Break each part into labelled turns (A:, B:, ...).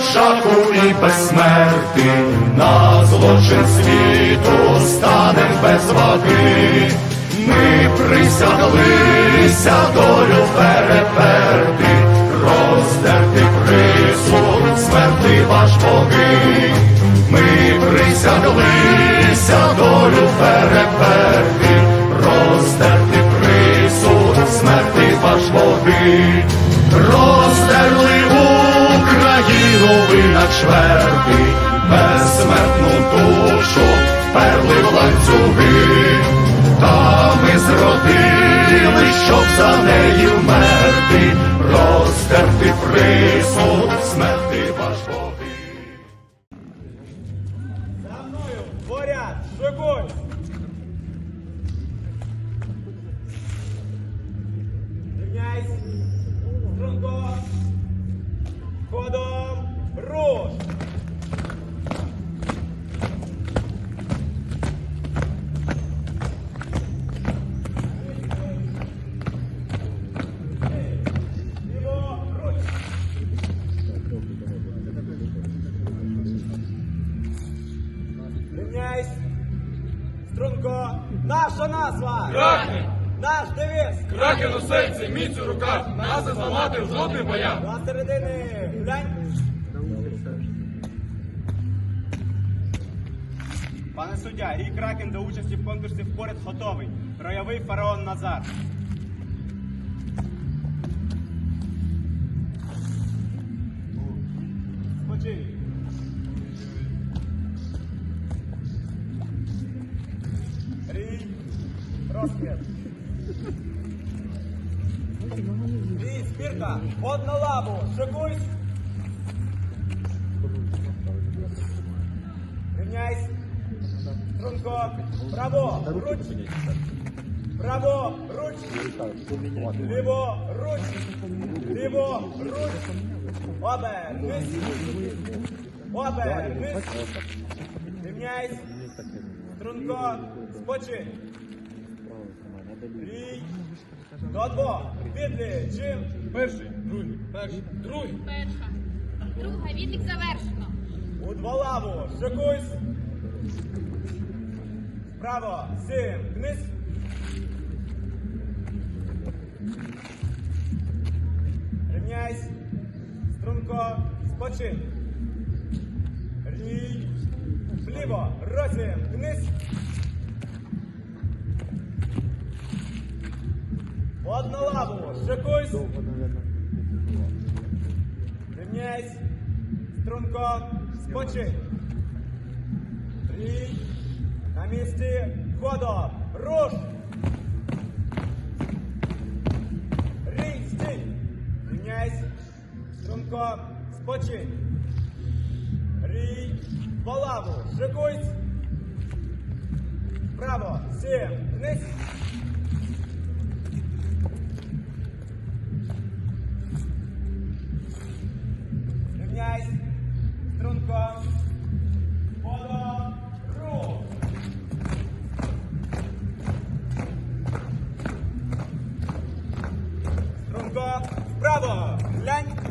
A: без жаху і без смерти, на злочин світу станем без ваги. Ми присяглися долю переперти, роздерти присуд, смерти ваш боги. Ми присяглися долю переперти, роздерти присуд, смерти ваш боги. Чверти, безсмертну душу перли в ланцюги. Та ми зродили, щоб за неї вмерти, розтерти присуд, смерти ваш боги.
B: За мною, поряд, шикуй! Наша назва!
C: Кракен!
B: Наш девіз!
C: Кракен у серці, міць у руках, нас не зламати в жодних боях.
B: До середини глянь! Пане суддя, і Кракен до участі в конкурсі впоряд готовий. Ройовий фараон Назар. Розквіт. Рій, спірка. Од на лаву. Шикуйсь. Рівняйсь. Струнко. Право. Руч. Право. Руч. Ліво. Руч. Ліво. Руч. Обернись. Обернись. Рівняйсь. Струнко. Спочинь. Рій. До двох. Підлі. Чим?
C: Перший, другий, перший, другий.
D: Перша. Друга відлік завершено.
B: У дволаву. Шикуйсь. Право. Сім. Вниз. Рівняйсь. Струнко. Спочинь. Рій. Вліво. Розім. Вниз. На лаву. Рівняйсь. Струнко. Спочинь. Рій. На місці. Ходом. Руш. Рій. Стій. Рівняйсь. Струнко. Спочинь. Рій. По лаву. Право. Сім. Вниз. Струнко. Подо. Рух. Струнко. Вправо. Глянь.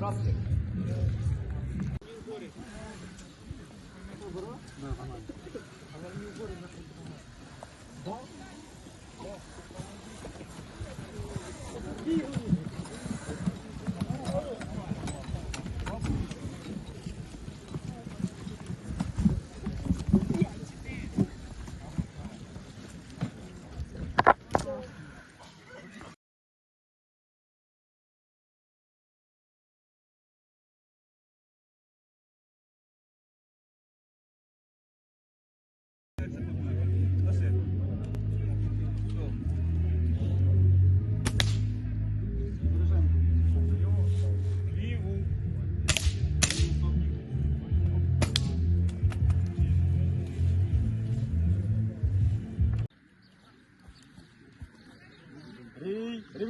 C: Здравствуйте. Да. Да.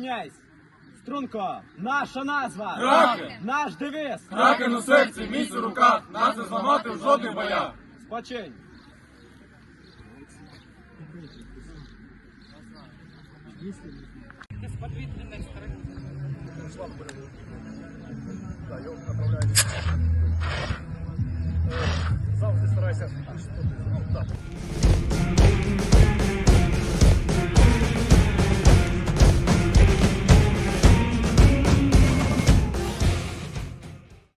B: Рівняйсь. Струнко. Наша назва.
C: Кракен!
B: Наш девіз.
C: Кракен у серці, міць у руках, нас не зламати в жодних боях.
B: Спочинь.
A: Завжди старайся.